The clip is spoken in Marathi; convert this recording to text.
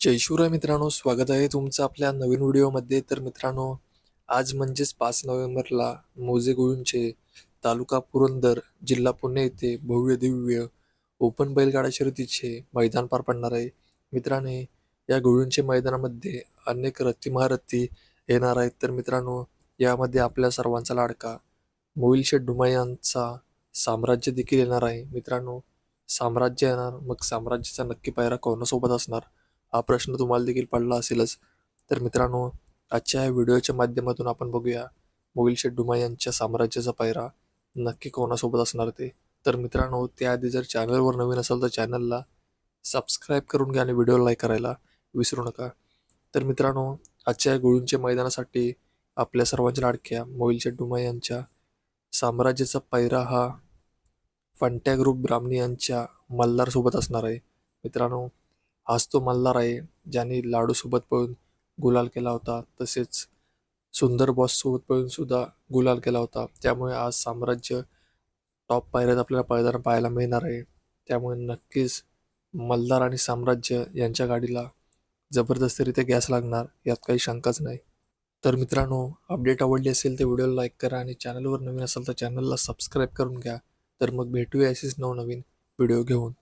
जय शिवराय मित्रांनो स्वागत आहे तुमचं आपल्या नवीन व्हिडिओमध्ये. तर मित्रांनो आज म्हणजेच पाच नोव्हेंबरला मोजे गुळूंचे तालुका पुरंदर जिल्हा पुणे येथे भव्य दिव्य ओपन बैलगाडा शर्यतीचे मैदान पार पडणार आहे. मित्रांनो या गुळूंचे मैदानामध्ये अनेक रथी महारथी येणार आहेत. तर मित्रांनो यामध्ये आपल्या सर्वांचा लाडका मोहिल शेठ डुमाई यांचा साम्राज्य देखील येणार आहे. मित्रांनो साम्राज्य येणार मग साम्राज्याचा नक्की पायरा कोणासोबत असणार? हा प्रश्न तुम्हाला देखील पडला असेलच. तर मित्रांनो आजच्या या व्हिडिओच्या माध्यमातून आपण बघूया मोहिल शेठ डुमा यांच्या साम्राज्याचा पायरा नक्की कोणासोबत असणार ते. तर मित्रांनो त्याआधी जर चॅनलवर नवीन असाल तर चॅनलला सबस्क्राईब करून घ्या आणि व्हिडिओ लाईक करायला विसरू नका. तर मित्रांनो आजच्या या गुळूंच्या मैदानासाठी आपल्या सर्वांच्या लाडक्या मोहिल शेठ डुमा यांच्या साम्राज्याचा पायरा हा फंट्या ग्रुप ब्राह्मणी यांच्या मल्हारसोबत असणार आहे. मित्रांनो आज तो मल्हार आहे ज्याने लाडूसोबत पळून गुलाल केला होता. तसेच सुंदर बॉससोबत पळून सुद्धा गुलाल केला होता. त्यामुळे आज साम्राज्य टॉप पायऱ्यात आपल्याला पळताना पाहायला मिळणार आहे. त्यामुळे नक्कीच मल्हार आणि साम्राज्य यांच्या गाडीला जबरदस्तरित्या गॅस लागणार यात काही शंकाच नाही. तर मित्रांनो अपडेट आवडली असेल तर व्हिडिओला लाईक करा आणि चॅनलवर नवीन असेल तर चॅनलला सबस्क्राईब करून घ्या. तर मग भेटूया अशीच नवनवीन व्हिडिओ घेऊन.